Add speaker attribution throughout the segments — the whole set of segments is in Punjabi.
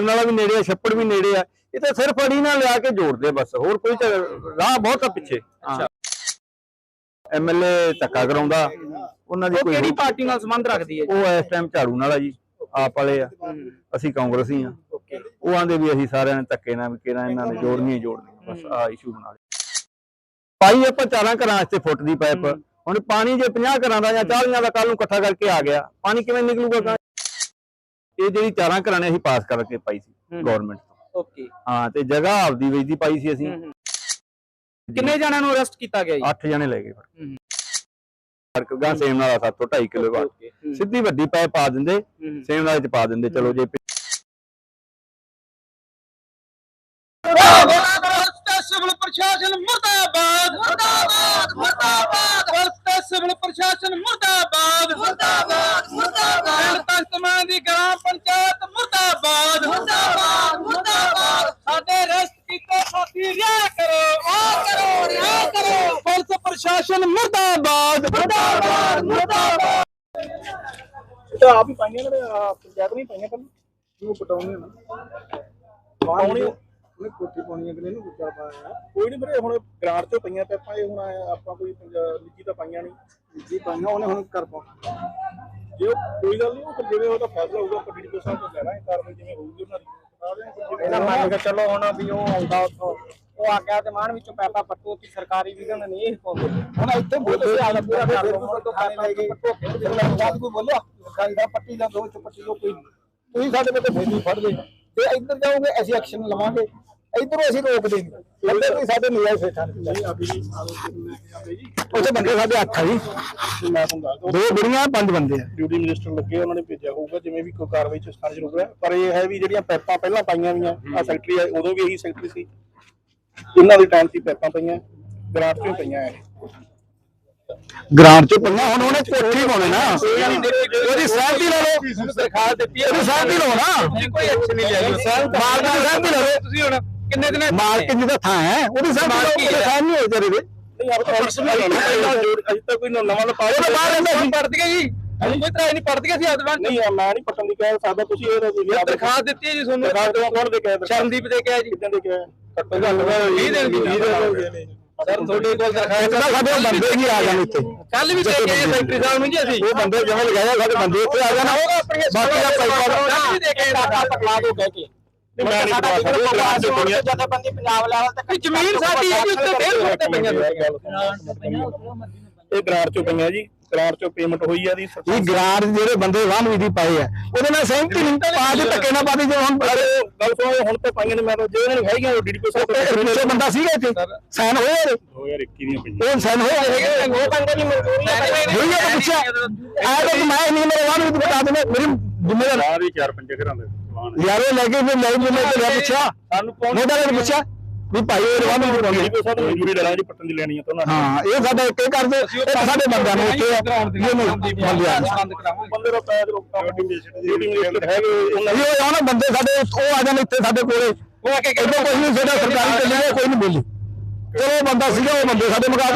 Speaker 1: ਵਾਲਾ ਵੀ ਨੇੜੇ ਆ ਛੱਪੜ ਵੀ ਨੇੜੇ ਆ ਇਹ ਤਾਂ ਸਿਰਫ ਅੜੀ ਨਾਲ ਲਿਆ ਕੇ ਜੋੜਦੇ ਬਸ ਹੋਰ ਕੋਈ ਤਾਂ ਰਾਹ ਬਹੁਤ ਆ ਪਿੱਛੇ। ਐਮਐਲਏ ਧੱਕਾ ਕਰਾਉਂਦਾ ਉਹਨਾਂ ਦੀ
Speaker 2: ਉਹ
Speaker 1: ਕੋਈ
Speaker 2: ਕਿਹੜੀ ਪਾਰਟੀ ਨਾਲ ਸੰਬੰਧ ਰੱਖਦੀ ਹੈ ਜੀ?
Speaker 1: ਉਹ ਇਸ ਟਾਈਮ ਝਾੜੂ ਨਾਲ ਆ ਜੀ ਆਪ ਵਾਲੇ ਆ। ਅਸੀਂ ਕਾਂਗਰਸੀ ਆ। ਉਹ ਆਂਦੇ ਵੀ ਅਸੀਂ ਸਾਰਿਆਂ ਨੇ ਧੱਕੇ ਨਾਲ ਵੀ ਇਹਨਾਂ ਨੇ ਜੋੜਨੀਆਂ ਹੀ ਜੋੜਨੀਆਂ ਬਸ ਆ ਇਸ਼ੂ ਬਣਾ ਲਿਆ। ਪਾਈ ਆਪਾਂ ਚਾਰਾਂ ਘਰਾਂ ਵਾਸਤੇ ਫੁੱਟ ਦੀ ਪਾਈਪ। ਹੁਣ ਪਾਣੀ ਜੇ 50 ਘਰਾਂ ਦਾ ਜਾਂ 40 ਦਾ ਕੱਲ ਨੂੰ ਇਕੱਠਾ ਕਰਕੇ ਆ ਗਿਆ ਪਾਣੀ ਕਿਵੇਂ ਨਿਕਲੂਗਾ? ਇਹ ਜਿਹੜੀ ਚਾਰਾਂ ਘਰਾਂ ਨੇ ਅਸੀਂ ਪਾਸ ਕਰਕੇ ਪਾਈ ਸੀ। ਗਵਰਨਮੈਂਟ ਤੋਂ।
Speaker 2: ਓਕੇ।
Speaker 1: ਹਾਂ ਤੇ ਜਗ੍ਹਾ ਆਪਦੀ ਵੇਚਦੀ ਪਾਈ ਸੀ ਅਸੀਂ।
Speaker 2: ਕਿੰਨੇ ਜਣਿਆਂ ਨੂੰ ਅਰੈਸਟ ਕੀਤਾ ਗਿਆ ਜੀ?
Speaker 1: 8 ਜਣੇ ਲੈ ਗਏ
Speaker 2: ਹੂੰ।
Speaker 1: ਫ਼ਰਕ ਗਾਂ ਸੇਮ ਨਾਲ ਸਾਤੋਂ 2.5 ਕਿਲੋ
Speaker 2: ਹੂੰ,
Speaker 1: ਸਿੱਧੀ ਵੱਡੀ ਪਾਈਪ ਪਾ ਦਿੰਦੇ। ਸੇਮ ਨਾਲ ਚ ਪਾ ਦਿੰਦੇ ਚਲੋ ਜੇ
Speaker 3: ਸਿਵਲ ਪ੍ਰਸ਼ਾਸਨ ਮੁਰਦਾਬਾਦ ਮੁਰਦਾਬਾਦ ਮੁਰਦਾਬਾਦ। ਸਿਵਲ ਪ੍ਰਸ਼ਾਸਨ ਮੁਰਦਾਬਾਦ ਮੁਰਦਾਬਾਦ ਮੁਰਦਾਬਾਦ। ਤਖਤਮਾਂ ਦੀ ਗ੍ਰਾਮ ਪੰਚਾਇਤ ਮੁਰਦਾਬਾਦ। ਮੁਰਦਾਬਾਦ ਮੁਰਦਾਬਾਦ। ਸਾਡੇ ਰਸਤ ਕੀਤੇ ਸਾਥੀ ਰਿਆ ਕਰੋ ਆ ਕਰੋ ਰਿਆ ਕਰੋ। ਪੁਲਿਸ ਪ੍ਰਸ਼ਾਸਨ ਮੁਰਦਾਬਾਦ। ਮੁਰਦਾਬਾਦ ਮੁਰਦਾਬਾਦ।
Speaker 4: ਤਾਂ ਆਪ ਹੀ ਪਾਈਆਂ ਨੇ ਆਹ ਪੰਚਾਇਤ ਨਹੀਂ ਪਾਈਆਂ ਕੱਲ ਉਹ ਪਟਾਉਣੀਆਂ ਨਾ। ਪਾਉਣੀ ਉਹਨੇ ਕੋਠੀ ਪਾਉਣੀ ਅਗਲੇ ਨੂੰ ਗੁੱਜਾ ਪਾਇਆ ਕੋਈ ਨਹੀਂ ਵੀਰੇ ਹੁਣ ਗ੍ਰਾਂਟ ਚੋਂ ਪਈਆਂ ਪੈਪਾਂ ਇਹ ਹੁਣ ਆਪਾਂ ਕੋਈ ਨਿੱਜੀ ਤਾਂ ਪਾਈਆਂ ਨਹੀਂ। ਨਿੱਜੀ ਪਾਈਆਂ ਉਹਨੇ ਹੁਣ ਕਰ ਪਾਉਣਾ। ਜੇ ਉਹ ਕੋਈ ਗੱਲ ਨਹੀਂ ਉਹ ਫਿਰ ਜਿਵੇਂ ਉਹਦਾ ਫੈਸਲਾ ਹੋਊਗਾ ਡੀਡੀ ਸਾਹਿਬ ਤੋਂ ਲੈਣਾ ਕਾਰਵਾਈ ਜਿਵੇਂ ਹੋਊਗੀ ਉਹਨਾਂ ਦੀ।
Speaker 5: ਇਹਨਾਂ ਮੰਨ ਕੇ ਚਲੋ ਹੁਣ ਵੀ ਉਹ ਆਉਂਦਾ ਉੱਥੋਂ। ਉਹ ਆ ਗਿਆ ਤੇ ਮਾਨ ਵਿੱਚੋਂ ਪੈਪਾ ਪੱਟੂ ਕਿ ਸਰਕਾਰੀ ਵੀ ਉਹਨਾਂ ਨੇ ਇਹ ਪਾਉਂਦੇ।
Speaker 4: ਹੁਣ ਇੱਥੇ ਬੋਲੇ ਆ ਪੂਰਾ ਫਿਰ ਤੋਂ ਤੋਂ ਖਾਣੇ ਲੈ ਗਏ ਬਾਅਦ ਕੋਈ ਬੋਲਿਆ ਖਾਈ ਦਾ ਪੱਟੀ ਦਾ ਦੋ ਚ ਪੱਟੀ ਦੋ ਕੋਈ ਤੁਸੀਂ ਸਾਡੇ ਕੋਲ ਫੇਰੀ ਫੜਦੇ। ਤੇ ਇੱਧਰ ਜਾਓਗੇ ਅਸੀਂ ਐਕਸ਼ਨ ਲਵਾਂਗੇ। ਇੱਧਰੋਂ ਅਸੀਂ ਰੋਕ ਦੇਂਗੇ ਲੱਗੇ ਵੀ ਸਾਡੇ ਨਹੀਂ ਅਭੀ
Speaker 1: ਉੱਥੇ ਬੰਦੇ ਸਾਡੇ 8 ਆ ਜੀ। ਦੋ ਬੁੜੀਆਂ ਪੰਜ ਬੰਦੇ ਆ।
Speaker 4: ਡਿਊਟੀ ਮਿਨਿਸਟਰ ਲੱਗੇ ਉਹਨਾਂ ਨੇ ਭੇਜਿਆ ਹੋਊਗਾ ਜਿਵੇਂ ਵੀ ਕੋਈ ਕਾਰਵਾਈ ਚ ਸਥਾਨ ਜ਼ਰੂਰ ਹੈ ਪਰ ਇਹ ਹੈ ਵੀ ਜਿਹੜੀਆਂ ਪੈਪਾਂ ਪਹਿਲਾਂ ਪਾਈਆਂ ਵੀਆਂ ਆ ਸੈਕਟਰੀ ਆ ਉਦੋਂ ਵੀ ਇਹੀ ਸੈਕਟਰੀ ਸੀ। ਇਹਨਾਂ ਦੇ ਟਾਈਮ 'ਚ ਹੀ ਪੈਪਾਂ ਪਈਆਂ ਗ੍ਰਾਂਟ ਚੋਂ ਹੀ ਪਈਆਂ ਇਹ।
Speaker 1: ਗ੍ਰਾਂਟ ਚ ਪਈਆਂ ਹੁਣ ਉਹਨੇ ਕੋਠੀ ਪਾਉਣੇ ਨਾ। ਉਹਦੀ ਸਹਿਮਤੀ ਲੈ ਲਓ।
Speaker 2: ਦਰਖਾਸਤ ਦਿੱਤੀ ਹੈ
Speaker 1: ਉਹਦੀ ਸਹਿਮਤੀ ਲਓ ਨਾ।
Speaker 2: ਕੋਈ ਐਕਸ਼ਨ ਨਹੀਂ ਲਿਆ ਜੀ।
Speaker 1: ਮਾਲਕ ਦੀ ਸਹਿਮਤੀ ਲਓ।
Speaker 2: ਤੁਸੀਂ ਹੁਣ। ਕਿੰਨੇ ਦਿਨ
Speaker 1: ਮਾਲਕ ਦੀ ਤਾਂ ਥਾਂ ਹੈ ਉਹਦੀ ਸਹਿਮਤੀ ਲਓ ਉਹਦੇ ਸਾਹਮਣੇ ਹੋਏ ਤੇਰੇ ਦੇ
Speaker 4: ਨਹੀਂ ਆਪ ਪੁਲਿਸ ਵੀ ਪਹਿਲਾਂ ਜੋੜ ਅਜੇ ਤੱਕ ਕੋਈ ਨਵਾਂ ਲਪਾ
Speaker 1: ਉਹ ਤਾਂ ਬਾਹਰ ਰਹਿੰਦਾ ਸੀ।
Speaker 2: ਪੜਤ ਗਿਆ ਜੀ ਅਸੀਂ ਕੋਈ ਤਰ੍ਹਾਂ ਨਹੀਂ ਪੜਤ ਗਿਆ ਸੀ ਆਦਵਾਂ
Speaker 4: ਨਹੀਂ ਆ, ਮੈਂ ਨਹੀਂ ਪਟਣ ਦੀ ਕਹਿ ਸਕਦਾ ਤੁਸੀਂ ਇਹ ਤੁਸੀਂ ਆਪ
Speaker 2: ਦਰਖਾਸਤ ਦਿੱਤੀ ਹੈ ਜੀ ਤੁਹਾਨੂੰ
Speaker 4: ਦਰਖਾਸਤ ਦੇਵਾਂ ਕੌਣ ਦੇ ਕਹਿ
Speaker 2: ਸ਼ਰਨਦੀਪ ਦੇ ਕਿਹਾ ਜੀ
Speaker 4: ਕਿੱਦਾਂ ਦੇ ਕਹਿ
Speaker 1: ਘੱਟੋ ਘੱਟ
Speaker 4: 20
Speaker 1: ਦਿਨ ਦੀ, 20 ਦਿਨ ਹੋ ਗਏ
Speaker 4: ਨੇ
Speaker 2: ਸਰ ਤੁਹਾਡੇ ਕੋਲ ਦਰਖਾਸਤ
Speaker 1: ਇੱਕ ਤਾਂ ਸਾਡੇ ਬੰਦੇ ਹੀ ਆ ਜਾਣ ਇੱਥੇ
Speaker 2: ਕੱਲ ਵੀ ਦੇ ਕੇ ਆਏ ਸੈਕਟਰੀ ਸਾਹਿਬ ਨੂੰ ਜੀ ਅਸੀਂ
Speaker 1: ਉਹ ਬੰਦੇ ਜਿਵੇਂ ਲਗਾਇਆ ਸਾਡੇ ਬੰਦੇ ਇੱਥੇ ਆ ਜਾਣ ਬਾਕੀ ਦਾ ਪੈਸਾ
Speaker 2: ਕੱਲ ਵੀ ਦੇ ਕੇ ਆਏ
Speaker 5: ਪੈਪਾ ਪਟਵਾ ਦੋ ਕਹਿ ਕੇ
Speaker 4: ਨਹੀਂ ਪਟਵਾ ਸਕਦਾ ਗ੍ਰਾਂਟ ਚੋਂ ਪਈਆਂ
Speaker 5: ਜਥੇਬੰਦੀ ਪੰਜਾਬ ਲੈਵਲ ਤੇ
Speaker 2: ਵੀ ਜ਼ਮੀਨ ਸਾਡੀ ਹੈ ਜੀ ਉੱਤੇ ਫੁੱਟ ਤੇ ਪਈਆਂ ਨੇ।
Speaker 4: ਇਹ ਗ੍ਰਾਂਟ ਚੋਂ ਪਈਆਂ ਜੀ ਗ੍ਰਾਂਟ ਚੋਂ ਪੇਮੈਂਟ ਹੋਈ ਆ ਦੀ
Speaker 1: ਇਹ ਗ੍ਰਾਂਟ ਜਿਹੜੇ ਬੰਦੇ ਵਾਹਨ ਵਿਧੀ ਪਾਏ ਆ ਉਹਦੇ ਨਾਲ ਸਹਿਮਤੀ ਨਹੀਂ। ਪਾ ਦੇ ਧੱਕੇ ਨਾ ਪਾਦੇ ਜੇ ਹੁਣ
Speaker 4: ਗੱਲ ਸੁਣੋ ਹੁਣ ਤਾਂ ਪਾਈਆਂ ਨੇ ਮੈਂ ਜੇ ਇਹਨਾਂ ਨੇ ਹੈਗੀਆਂ ਉਹ ਡੀਡੀਪੀ ਸਾਹਿਬ
Speaker 1: ਪਿੱਛੇ ਬੰਦਾ ਸੀਗਾ ਇੱਥੇ। ਸਾਈਨ ਹੋਏ ਉਹਦੇ
Speaker 4: 2021 ਦੀਆਂ ਪਈਆਂ।
Speaker 1: ਉਹ ਸਾਈਨ ਹੋਏ
Speaker 5: ਉਹ ਬੰਦੇ ਦੀ ਮਨਜ਼ੂਰੀ ਹੈ
Speaker 1: ਪੁੱਛਿਆ ਆ ਤਾਂ ਮੈਂ ਨਹੀਂ ਮੇਰੇ ਵਾਹਨ ਵਿਧੀ ਬਤਾ ਦੇਣਾ ਮੇਰੀ ਜ਼ਿੰਮੇਵਾਰ
Speaker 4: ਬਾਹਰ ਵੀ ਚਾਰ ਪੰਜ ਘਰਾਂ ਦੇ।
Speaker 1: ਯਾਰ ਉਹ ਲੈ ਕੇ ਫਿਰ ਲੈ ਜਿੰਨੇ ਤੇ ਲੈ ਪੁੱਛਿਆ।
Speaker 4: ਸਾਨੂੰ ਕੌਣ
Speaker 1: ਮੋਢਾ ਨੇ ਪੁੱਛਿਆ ਵੀ ਭਾਈ ਇਹ
Speaker 4: ਸਾਹਿਬ ਨੂੰ ਮਨਜ਼ੂਰੀ ਲੈ ਲਾਂਗੇ ਜੀ ਪੱਟਣ ਦੀ ਲੈਣੀ ਆ ਤਾਂ ਉਹਨਾਂ
Speaker 1: ਹਾਂ ਇਹ ਸਾਡਾ ਇੱਕ ਹੀ ਕਰਦੇ ਇੱਕ ਸਾਡੇ ਬੰਦਿਆਂ ਨੂੰ ਇੱਥੇ
Speaker 2: ਬੰਦ
Speaker 4: ਦਾ ਪੈਰ ਰੋਕਾ ਹੈਗੇ ਉਹਨਾਂ
Speaker 1: ਇਹ ਆਉਣ ਬੰਦੇ ਸਾਡੇ ਉਹ ਆ ਜਾਣ ਇੱਥੇ ਸਾਡੇ ਕੋਲੇ।
Speaker 2: ਉਹ ਆ ਕੇ
Speaker 1: ਇਹਦਾ ਕੋਈ ਨਹੀਂ ਸਾਡਾ ਸਰਕਾਰੀ ਚੱਲਿਆ ਕੋਈ ਨਹੀਂ ਬੋਲੀ। ਚਲੋ ਉਹ ਬੰਦਾ ਸੀਗਾ ਉਹ ਬੰਦੇ ਸਾਡੇ ਮੁਕਾ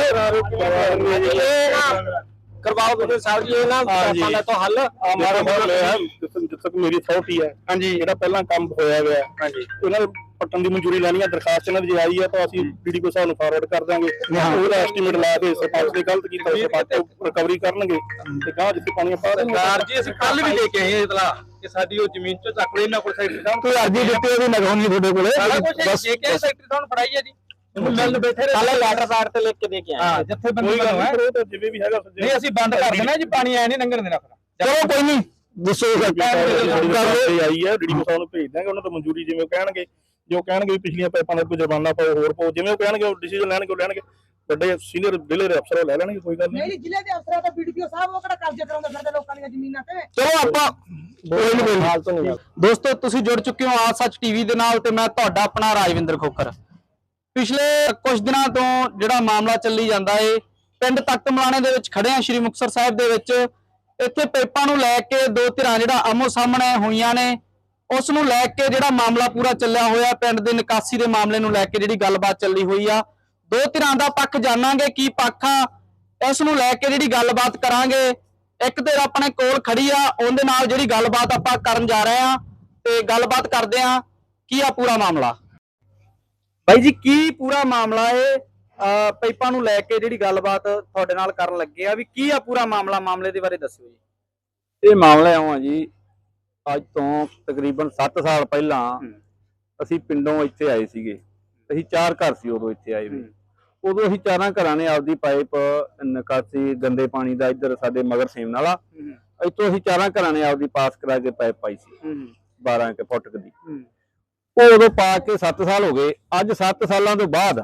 Speaker 5: ਜੀ ਇਹ ਨਾ
Speaker 4: ਹਾਂਜੀ।
Speaker 5: ਪੈਪਾ ਦਾ ਤੋਂ ਹੱਲ।
Speaker 4: ਆ ਮਾਰਾ ਬਹੁਤ ਲਿਆ ਜਿੱਥੇ ਤੱਕ ਮੇਰੀ ਅਥਾਰਟੀ ਹੈ ਹਾਂਜੀ। ਜਿਹੜਾ ਪਹਿਲਾਂ ਕੰਮ ਹੋਇਆ ਹੋਇਆ ਹਾਂਜੀ। ਉਹਨਾਂ ਦੇ ਪੱਟਣ ਦੀ ਮਨਜ਼ੂਰੀ ਲੈਣੀ ਹੈ ਦਰਖਾਸਤ ਇਹਨਾਂ ਦੀ ਜੇ ਆਈ ਹੈ ਤਾਂ ਅਸੀਂ ਡੀਡੀਪੀ ਸਾਹਿਬ ਨੂੰ ਫਾਰਵਰਡ ਕਰ ਦਾਂਗੇ ਉਹਦਾ ਐਸਟੀਮੇਟ ਲਾ ਕੇ ਸਰਪੰਚ ਨੇ ਗਲਤ ਕੀਤਾ ਸਰਪੰਚ ਰਿਕਵਰੀ ਕਰਨਗੇ। ਤੇ ਗਾਂ ਜਿੱਥੇ ਪਾਣੀ ਪਾ ਰਹੇ
Speaker 2: ਸਰਕਾਰ ਜੀ ਅਸੀਂ ਕੱਲ ਵੀ ਦੇ ਕੇ ਆਏ ਇਤਲਾ ਕਿ ਸਾਡੀ ਉਹ ਜ਼ਮੀਨ ਚੋਂ ਚੱਕ ਲਈ ਇਹਨਾਂ ਕੋਲ ਸੈਕਟਰੀ ਸਾਹਿਬ
Speaker 1: ਕੋਈ ਅਰਜੀ ਦਿੱਤੀ ਉਹਦੀ ਨਗਾਉਣੀ ਤੁਹਾਡੇ ਕੋਲੇ।
Speaker 2: ਸਾਰਾ ਕੁਝ
Speaker 1: ਬਸ
Speaker 2: ਦੇ ਕੇ ਸੈਕਟਰੀ ਸਾਹਿਬ ਨੂੰ ਫੜਾਈ ਹੈ ਜੀ। ਮਿਲਣ ਬੈਠੇ ਰਹੇ
Speaker 5: ਕੱਲ ਲੈਟਰ ਪੈਡ ਤੇ ਲਿਖ ਕੇ ਦੇ ਕੇ ਆਏ
Speaker 2: ਹਾਂ ਜਿੱਥੇ ਬੰਦੇ
Speaker 4: ਕੋਈ ਗੱਲ ਨਹੀਂ। ਉਹ ਤਾਂ ਜਿਵੇਂ ਵੀ ਹੈਗਾ
Speaker 2: ਨਹੀਂ ਅਸੀਂ ਬੰਦ ਕਰ ਦੇਣਾ ਜੀ ਪਾਣੀ ਐ ਨਹੀਂ ਲੰਘਣ ਦੇਣਾ ਫਿਰ
Speaker 1: ਚਲੋ ਕੋਈ ਨਹੀਂ। ਦੱਸੋ
Speaker 4: ਤੇ ਆਈ ਹੈ ਡੀਡੀਪੀ ਸਾਹਿਬ ਨੂੰ ਭੇਜ ਦਾਂਗੇ ਉਹਨਾਂ ਤੋਂ ਮਨਜ਼ੂਰੀ ਜਿਵੇਂ ਉਹ ਕਹਿਣਗੇ। ਜੋ ਕਹਿਣਗੇ ਪਿਛਲੀਆਂ ਪਾਈਪਾਂ ਦਾ ਕੋਈ ਜੁਰਮਾਨਾ ਪਾਓ ਹੋਰ ਪਾਓ ਜਿਵੇਂ ਉਹ ਕਹਿਣਗੇ ਉਹ ਡਿਸੀਜਨ ਲੈਣਗੇ ਉਹ ਲੈਣਗੇ। ਵੱਡੇ ਸੀਨੀਅਰ ਜ਼ਿਲ੍ਹੇ ਦੇ ਅਫਸਰ ਉਹ ਲੈ ਲੈਣਗੇ ਕੋਈ ਗੱਲ ਨਹੀਂ।
Speaker 6: ਨਹੀਂ ਜ਼ਿਲ੍ਹੇ ਦੇ ਅਫਸਰਾਂ ਦਾ ਵੀਡੀਓ ਸਾਹਿਬ ਉਹ ਕਿਹੜਾ ਕਬਜ਼ੇ ਕਰਾਉਂਦੇ ਫਿਰਦੇ ਲੋਕਾਂ ਦੀਆਂ ਜ਼ਮੀਨਾਂ ਤੇ?
Speaker 1: ਚਲੋ ਆਪਾਂ ਕੋਈ ਨਹੀਂ ਕੋਈ
Speaker 5: ਹਾਲ ਤੋਂ ਨਹੀਂ।
Speaker 2: ਦੋਸਤੋ ਤੁਸੀਂ ਜੁੜ ਚੁੱਕੇ ਹੋ ਆ ਸੱਚ ਟੀਵੀ ਦੇ ਨਾਲ ਤੇ ਮੈਂ ਤੁਹਾਡਾ ਆਪਣਾ ਰਾਜਵਿੰਦਰ ਖੋਖਰ। ਪਿਛਲੇ ਕੁਝ ਦਿਨਾਂ ਤੋਂ ਜਿਹੜਾ ਮਾਮਲਾ ਚੱਲੀ ਜਾਂਦਾ ਏ, ਪਿੰਡ ਤਖਤ ਮਲਾਣੇ ਦੇ ਵਿੱਚ ਖੜੇ ਆ ਸ਼੍ਰੀ ਮੁਕਤਸਰ ਸਾਹਿਬ ਦੇ ਵਿੱਚ। ਇੱਥੇ ਪੇਪਾਂ ਨੂੰ ਲੈ ਕੇ ਦੋ ਧਿਰਾਂ ਜਿਹੜਾ ਆਮੋ ਸਾਹਮਣੇ ਹੋਈਆਂ ਨੇ, ਉਸ ਨੂੰ ਲੈ ਕੇ ਜਿਹੜਾ ਮਾਮਲਾ ਪੂਰਾ ਚੱਲਿਆ ਹੋਇਆ, ਪਿੰਡ ਦੇ ਨਿਕਾਸੀ ਦੇ ਮਾਮਲੇ ਨੂੰ ਲੈ ਕੇ ਜਿਹੜੀ ਗੱਲਬਾਤ ਚੱਲੀ ਹੋਈ ਆ। ਦੋ ਧਿਰਾਂ ਦਾ ਪੱਖ ਜਾਣਾਂਗੇ, ਕੀ ਪੱਖ ਆ, ਇਸ ਨੂੰ ਲੈ ਕੇ ਜਿਹੜੀ ਗੱਲਬਾਤ ਕਰਾਂਗੇ। ਇੱਕ ਧਿਰ ਆਪਣੇ ਕੋਲ ਖੜੀ ਆ, ਉਹਦੇ ਨਾਲ ਜਿਹੜੀ ਗੱਲਬਾਤ ਆਪਾਂ ਕਰਨ ਜਾ ਰਹੇ ਆ, ਤੇ ਗੱਲਬਾਤ ਕਰਦੇ ਆ, ਕੀ ਆ ਪੂਰਾ ਮਾਮਲਾ? ਬਾਈ ਜੀ ਕੀ ਪੂਰਾ ਮਾਮਲਾ ਏ ਪਾਈਪਾਂ ਨੂੰ ਲੈ ਕੇ ਜਿਹੜੀ ਗੱਲਬਾਤ ਤੁਹਾਡੇ ਨਾਲ ਕਰਨ ਲੱਗੇ ਆ ਵੀ ਕੀ ਆ ਪੂਰਾ ਮਾਮਲਾ ਮਾਮਲੇ ਦੇ ਬਾਰੇ ਦੱਸਿਓ ਜੀ।
Speaker 1: ਇਹ ਮਾਮਲਾ ਇਉਂ ਆ ਜੀ ਅੱਜ ਤੋਂ ਤਕਰੀਬਨ 7 ਸਾਲ ਪਹਿਲਾਂ। ਅਸੀਂ ਪਿੰਡੋਂ ਇੱਥੇ ਆਏ ਸੀਗੇ। ਅਸੀਂ ਚਾਰ ਘਰ ਸੀ ਉਦੋਂ ਇੱਥੇ ਆਏ ਵੀ ਉਦੋਂ ਅਸੀਂ ਚਾਰਾਂ ਘਰਾਂ ਨੇ ਆਪਦੀ ਪਾਈਪ ਨਿਕਾਸੀ ਗੰਦੇ ਪਾਣੀ ਦਾ ਇੱਧਰ ਸਾਡੇ ਮਗਰ ਸੇਮ ਨਾਲਾ। ਇੱਥੋਂ ਅਸੀਂ ਚਾਰਾਂ ਘਰਾਂ ਨੇ ਆਪਦੀ ਪਾਸ ਕਰਾ ਕੇ ਪਾਈਪ ਪਾਈ ਸੀ। 12 ਕੇ ਫੁੱਟ ਦੀ। ਉਹ ਉਦੋਂ ਪਾ ਕੇ 7 ਸਾਲ ਹੋ ਗਏ। ਅੱਜ 7 ਸਾਲਾਂ ਤੋਂ ਬਾਅਦ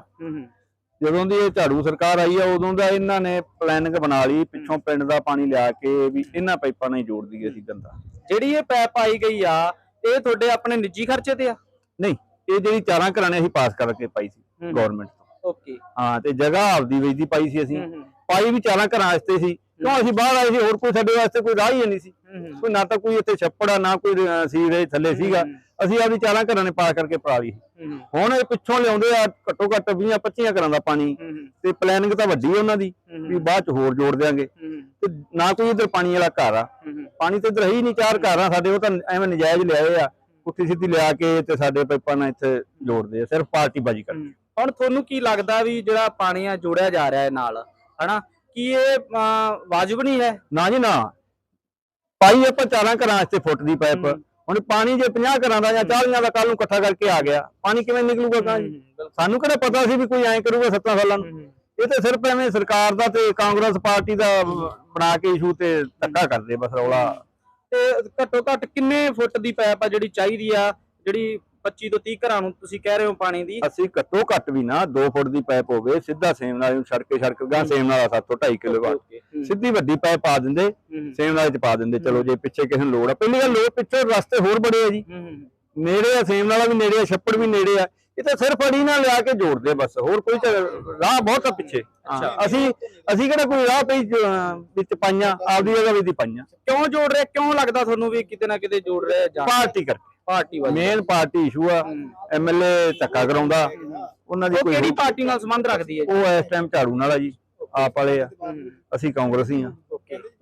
Speaker 1: ਜਦੋਂ ਦੀ ਇਹ ਝਾੜੂ ਸਰਕਾਰ ਆਈ ਆ ਉਦੋਂ ਦਾ ਇਹਨਾਂ ਨੇ ਪਲੈਨਿੰਗ ਬਣਾ ਲਈ ਪਿੱਛੋਂ ਪਿੰਡ ਦਾ ਪਾਣੀ ਲਿਆ ਕੇ ਵੀ ਇਹਨਾਂ ਪਾਈਪਾਂ ਨਾਲ ਹੀ ਜੋੜ ਦਈਏ ਅਸੀਂ ਗੰਦਾ।
Speaker 2: ਜਿਹੜੀ ਇਹ ਪੈਪ ਪਾਈ ਗਈ ਆ ਇਹ ਤੁਹਾਡੇ ਆਪਣੇ ਨਿੱਜੀ ਖਰਚੇ ਤੇ ਆ?
Speaker 1: ਨਹੀਂ ਇਹ ਜਿਹੜੀ ਚਾਰਾਂ ਘਰਾਂ ਨੇ ਅਸੀਂ ਪਾਸ ਕਰਕੇ ਪਾਈ ਸੀ। ਗਵਰਨਮੈਂਟ ਤੋਂ।
Speaker 2: ਓਕੇ।
Speaker 1: ਹਾਂ ਤੇ ਜਗ੍ਹਾ ਆਪਦੀ ਵੇਚਦੀ ਪਾਈ ਸੀ ਅਸੀਂ। ਪਾਈ ਵੀ ਚਾਰਾਂ ਘਰਾਂ ਵਾਸਤੇ ਸੀ। ਕਿਉਂ ਅਸੀਂ ਬਾਹਰ ਆਏ ਸੀ? ਹੋਰ ਕੋਈ ਸਾਡੇ ਵਾਸਤੇ ਕੋਈ ਰਾਹ ਹੀ ਨਹੀਂ ਸੀ। ਕੋਈ ਨਾ ਤਾਂ ਕੋਈ ਇੱਥੇ ਛੱਪੜ ਆ ਨਾ ਕੋਈ ਸੀਵਰੇਜ ਥੱਲੇ ਸੀਗਾ। ਅਸੀਂ ਆਪਦੀ ਚਾਰਾਂ ਘਰਾਂ ਨੇ ਪਾਸ ਕਰਕੇ ਪਾ ਲਈ। ਹੁਣ ਇਹ ਪਿੱਛੋਂ ਲਿਆਉਂਦੇ ਆ ਘੱਟੋ ਘੱਟ 20 25 ਘਰਾਂ ਦਾ ਪਾਣੀ। ਤੇ ਪਲੈਨਿੰਗ ਤਾਂ ਵੱਡੀ ਆ ਉਹਨਾਂ ਦੀ ਵੀ ਬਾਅਦ ਚ ਹੋਰ ਜੋੜ ਦਿਆਂਗੇ। ਤੇ ਨਾ ਕੋਈ ਇੱਧਰ ਪਾਣੀ ਵਾਲਾ ਘਰ ਆ। ਪਾਣੀ ਤੇ ਇੱਧਰ ਹੈ ਹੀ ਨਹੀਂ ਚਾਰ ਘਰ ਆ ਸਾਡੇ ਉਹ ਤਾਂ ਐਵੇਂ ਨਜਾਇਜ਼ ਲਿਆਏ ਆ। ਪੁੱਠੀ ਸਿੱਧੀ ਲਿਆ ਕੇ ਤੇ ਸਾਡੇ ਪਾਈਪਾਂ ਨਾਲ ਇੱਥੇ ਜੋੜਦੇ ਆ ਸਿਰਫ ਪਾਰਟੀ ਬਾਜੀ ਕਰਕੇ।
Speaker 2: ਹੁਣ ਤੁਹਾਨੂੰ ਕੀ ਲੱਗਦਾ ਵੀ ਜਿਹੜਾ ਪਾਣੀ ਆ ਜੋੜਿਆ ਜਾ ਰਿਹਾ ਹੈ ਨਾਲ ਹਨਾ? ਕੀ ਇਹ ਵਾਜਬ ਨਹੀਂ ਹੈ?
Speaker 1: ਨਾ ਜੀ ਨਾ। ਪਾਈ ਆਪਾਂ ਚਾਰਾਂ ਘਰਾਂ ਵਾਸਤੇ ਫੁੱਟ ਦੀ ਪਾਈਪ। ਹੁਣ ਪਾਣੀ ਜੇ 50 ਘਰਾਂ ਦਾ ਜਾਂ 40 ਦਾ ਕੱਲ ਨੂੰ ਇਕੱਠਾ ਕਰਕੇ ਆ ਗਿਆ ਪਾਣੀ ਕਿਵੇਂ ਨਿਕਲੂਗਾ ਜੀ ਸਾਨੂੰ ਕਿਹੜਾ ਪਤਾ ਸੀ ਵੀ ਕੋਈ ਐਂ ਕਰੂਗਾ 7 ਸਾਲਾਂ ਨੂੰ? ਇਹ ਤਾਂ ਸਿਰਫ ਐਵੇਂ ਸਰਕਾਰ ਦਾ ਤੇ ਕਾਂਗਰਸ ਪਾਰਟੀ ਦਾ ਬਣਾ ਕੇ ਇਸ਼ੂ ਤੇ ਧੱਕਾ ਕਰਦੇ ਬਸ ਰੌਲਾ।
Speaker 2: ਤੇ ਘੱਟੋ ਘੱਟ ਕਿੰਨੇ ਫੁੱਟ ਦੀ ਪਾਈਪ ਆ ਜਿਹੜੀ ਚਾਹੀਦੀ ਆ? ਜਿਹੜੀ 25 ਤੋਂ 30 ਘਰਾਂ ਨੂੰ ਤੁਸੀਂ ਕਹਿ ਰਹੇ ਹੋ ਪਾਣੀ ਦੀ?
Speaker 1: ਅਸੀਂ ਘੱਟੋ ਘੱਟ ਵੀ ਨਾ 2 ਫੁੱਟ ਦੀ ਪਾਈਪ ਹੋਵੇ ਸਿੱਧਾ ਸੇਮ ਨਾਲ ਨੂੰ ਸੜਕੇ ਸੜਕ ਗਾਂ ਸੇਮ ਨਾਲ 7 ਤੋਂ 2.5 ਕਿਲੋ ਵਾਟ ਸਿੱਧੀ ਵੱਡੀ ਪਾਈਪ ਪਾ ਦਿੰਦੇ। ਸੇਮ ਨਾਲ ਚ ਪਾ ਦਿੰਦੇ ਚਲੋ ਜੇ ਪਿੱਛੇ ਕਿਸੇ ਨੂੰ ਲੋੜ ਆ। ਪਹਿਲੀ ਗੱਲ ਲੋੜ ਪਿੱਛੇ ਰਸਤੇ ਹੋਰ ਬੜੇ ਆ ਜੀ। ਨੇੜੇ ਆ ਸੇਮ ਨਾਲਾ ਵੀ ਨੇੜੇ ਆ ਛੱਪੜ ਵੀ ਨੇੜੇ ਆ। ਇਹ ਤਾਂ ਸਿਰਫ ਅੜੀ ਨਾਲ ਲਿਆ ਕੇ ਜੋੜਦੇ ਬਸ। ਹੋਰ ਕੋਈ ਰਾਹ ਬਹੁਤ ਆ ਪਿੱਛੇ। ਅਸੀਂ ਅਸੀਂ ਕਿਹੜਾ ਕੋਈ ਰਾਹ ਪਈ ਵਿੱਚ ਪਾਈਆਂ ਆਪਦੀ ਜਗ੍ਹਾ ਵਿੱਚ ਪਾਈਆਂ।
Speaker 2: ਕਿਉਂ ਜੋੜ ਰਿਹਾ? ਕਿਉਂ ਲੱਗਦਾ ਤੁਹਾਨੂੰ ਵੀ ਕਿਤੇ ਨਾ ਕਿਤੇ ਜੋੜ ਰਿਹਾ ਜਾਂ?
Speaker 1: ਪਾਰਟੀ ਕਰਕੇ।
Speaker 2: ਪਾਰਟੀ ਵਾਲੀ।
Speaker 1: ਮੇਨ ਪਾਰਟੀ ਇਸ਼ੂ ਆ। ਐਮਐਲਏ ਧੱਕਾ ਕਰਾਉਂਦਾ। ਉਹਨਾਂ ਦੀ ਕੋਈ
Speaker 2: ਕਿਹੜੀ ਪਾਰਟੀ ਨਾਲ ਸੰਬੰਧ ਰੱਖਦੀ ਹੈ
Speaker 1: ਉਹ ਇਸ ਟਾਈਮ ਝਾੜੂ ਨਾਲ ਆ ਜੀ। ਆਪ ਵਾਲੇ ਆ। ਅਸੀਂ ਕਾਂਗਰਸੀ ਆ।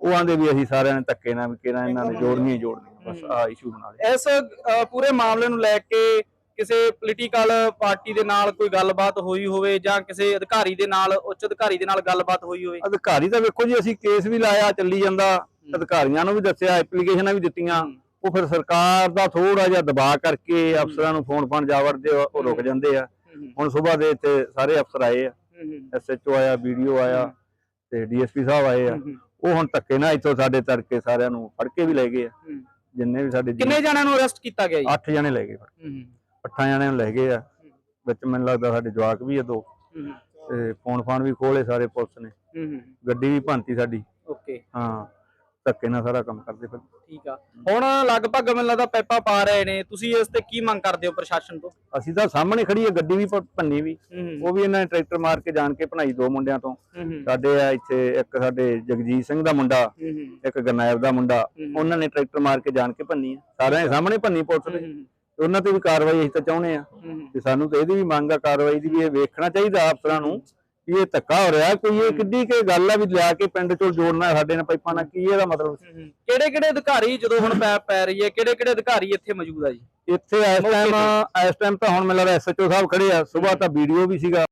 Speaker 1: ਉਹ ਆਂਦੇ ਵੀ ਅਸੀਂ ਸਾਰਿਆਂ ਨੇ ਧੱਕੇ ਨਾਲ ਵੀ ਇਹਨਾਂ ਨੇ ਜੋੜਨੀਆਂ ਜੋੜਨੀਆਂ ਬਸ ਆ ਇਸ਼ੂ ਬਣਾ ਲਿਆ।
Speaker 2: ਇਸ ਅ, ਪੂਰੇ ਮਾਮਲੇ ਨੂੰ ਲੈ ਕੇ ਕਿਸੇ ਪੋਲੀਟੀਕਲ ਪਾਰਟੀ ਦੇ ਨਾਲ ਕੋਈ ਗੱਲਬਾਤ ਹੋਈ ਹੋਵੇ ਜਾਂ ਕਿਸੇ ਅਧਿਕਾਰੀ ਦੇ ਨਾਲ ਉੱਚ ਅਧਿਕਾਰੀ ਦੇ ਨਾਲ ਗੱਲਬਾਤ ਹੋਈ ਹੋਵੇ?
Speaker 1: ਅਧਿਕਾਰੀ ਤਾਂ ਵੇਖੋ ਜੀ ਅਸੀਂ ਕੇਸ ਵੀ ਲਾਇਆ ਚੱਲੀ ਜਾਂਦਾ। ਅਧਿਕਾਰੀਆਂ ਨੂੰ ਵੀ ਦੱਸਿਆ ਐਪਲੀਕੇਸ਼ਨਾਂ ਵੀ ਦਿੱਤੀਆਂ। ਉਹ ਫਿਰ ਸਰਕਾਰ ਦਾ ਥੋੜਾ ਜਿਹਾ ਦਬਾਅ ਕਰਕੇ ਅਫਸਰਾਂ ਨੂੰ ਫੋਨ ਫਾਨ ਜਾ ਵੜਦੇ ਆ, ਉਹ ਰੁਕ ਜਾਂਦੇ ਆ। ਹੁਣ ਸਵੇਰ ਦੇ ਇੱਥੇ ਸਾਰੇ ਅਫਸਰ ਆਏ ਆ। ਐਸਐਚਓ ਆਇਆ ਵੀਡੀਓ ਆਇਆ ਤੇ ਡੀਐਸਪੀ ਸਾਹਿਬ ਆਏ ਆ। ਉਹ ਹੁਣ ਧੱਕੇ ਨਾਲ ਇੱਥੋਂ ਸਾਡੇ ਤੜਕੇ ਸਾਰਿਆਂ ਨੂੰ ਫੜ ਕੇ ਵੀ ਲੈ ਗਏ ਆ। ਜਿੰਨੇ ਵੀ ਸਾਡੇ
Speaker 2: ਕਿੰਨੇ ਜਣਿਆਂ ਨੂੰ ਅਰੈਸਟ ਕੀਤਾ ਗਿਆ ਜੀ?
Speaker 1: 8 ਜਣੇ ਲੈ ਗਏ। ਅੱਠਾਂ ਜਣਿਆਂ ਨੂੰ ਲੈ ਗਏ ਆ। ਵਿੱਚ ਮੈਨੂੰ ਲੱਗਦਾ ਸਾਡੇ ਜਵਾਕ ਵੀ ਆ ਦੋ। ਤੇ ਫੋਨ ਫਾਨ ਵੀ ਖੋਲੇ ਸਾਰੇ ਪੁਲਿਸ ਨੇ। ਗੱਡੀ ਵੀ ਭੰਤੀ ਸਾਡੀ।
Speaker 2: ਓਕੇ।
Speaker 1: ਹਾਂ। ਧੱਕੇ ਨਾਲ ਸਾਰਾ ਕੰਮ ਕਰਦੇ ਫਿਰ।
Speaker 2: ਠੀਕ ਆ। ਹੁਣ ਲਗਭਗ ਮੈਨੂੰ ਲੱਗਦਾ ਪੈਪਾ ਪਾ ਰਹੇ ਨੇ। ਤੁਸੀਂ ਇਸ ਤੇ ਕੀ ਮੰਗ ਕਰਦੇ ਹੋ ਪ੍ਰਸ਼ਾਸਨ ਤੋਂ?
Speaker 1: ਅਸੀਂ ਤਾਂ ਸਾਹਮਣੇ ਖੜੀ ਹੈ ਗੱਡੀ ਵੀ ਭੰਨੀ ਵੀ। ਉਹ ਵੀ ਇਹਨਾਂ ਨੇ ਟਰੈਕਟਰ ਮਾਰ ਕੇ ਜਾਣ ਕੇ ਭਣਾਈ ਦੋ ਮੁੰਡਿਆਂ ਤੋਂ। ਸਾਡੇ ਆ ਇੱਥੇ ਇੱਕ ਸਾਡੇ ਜਗਜੀਤ ਸਿੰਘ ਦਾ ਮੁੰਡਾ ਇੱਕ ਗਰਨਾਇਬ ਦਾ ਮੁੰਡਾ। ਉਹਨਾਂ ਨੇ ਟਰੈਕਟਰ ਮਾਰ ਕੇ ਜਾਣ ਕੇ ਭੰਨੀ ਸਾਰਿਆਂ ਦੇ ਸਾਹਮਣੇ ਭੰਨੀ ਪੁਲਿਸ ਤੇ ਉਹਨਾਂ ਤੇ ਵੀ ਕਾਰਵਾਈ ਅਸੀਂ ਤਾਂ ਚਾਹੁੰਦੇ ਆ। ਤੇ ਸਾਨੂੰ ਤਾਂ ਇਹਦੀ ਵੀ ਮੰਗ ਆ ਕਾਰਵਾਈ ਦੀ ਵੀ ਇਹ ਵੇਖਣਾ ਚਾਹੀਦਾ ਅਫਸਰਾਂ ਨੂੰ। ਵੀ ਇਹ ਧੱਕਾ ਹੋ ਰਿਹਾ ਕੋਈ ਇਹ ਕਿੱਡੀ ਕੇ ਗੱਲ ਆ ਵੀ ਲਿਆ ਕੇ ਪਿੰਡ ਚੋਂ ਜੋੜਨਾ ਸਾਡੇ ਨਾਲ ਪਾਈਪਾਂ ਨਾਲ ਕੀ ਇਹਦਾ ਮਤਲਬ?
Speaker 2: ਕਿਹੜੇ ਕਿਹੜੇ ਅਧਿਕਾਰੀ ਜਦੋਂ ਹੁਣ ਪੈਪ ਪੈ ਰਹੀ ਹੈ? ਕਿਹੜੇ ਕਿਹੜੇ ਅਧਿਕਾਰੀ ਇੱਥੇ ਮੌਜੂਦ ਆ ਜੀ?
Speaker 1: ਇੱਥੇ ਇਸ ਟਾਈਮ ਇਸ ਟਾਈਮ ਤਾਂ ਹੁਣ ਮੈਨੂੰ ਲੱਗਦਾ ਐਸਐਚਓ ਸਾਹਿਬ ਖੜੇ ਆ ਸਵੇਰ ਤਾਂ ਵੀਡੀਓ ਵੀ ਸੀਗਾ।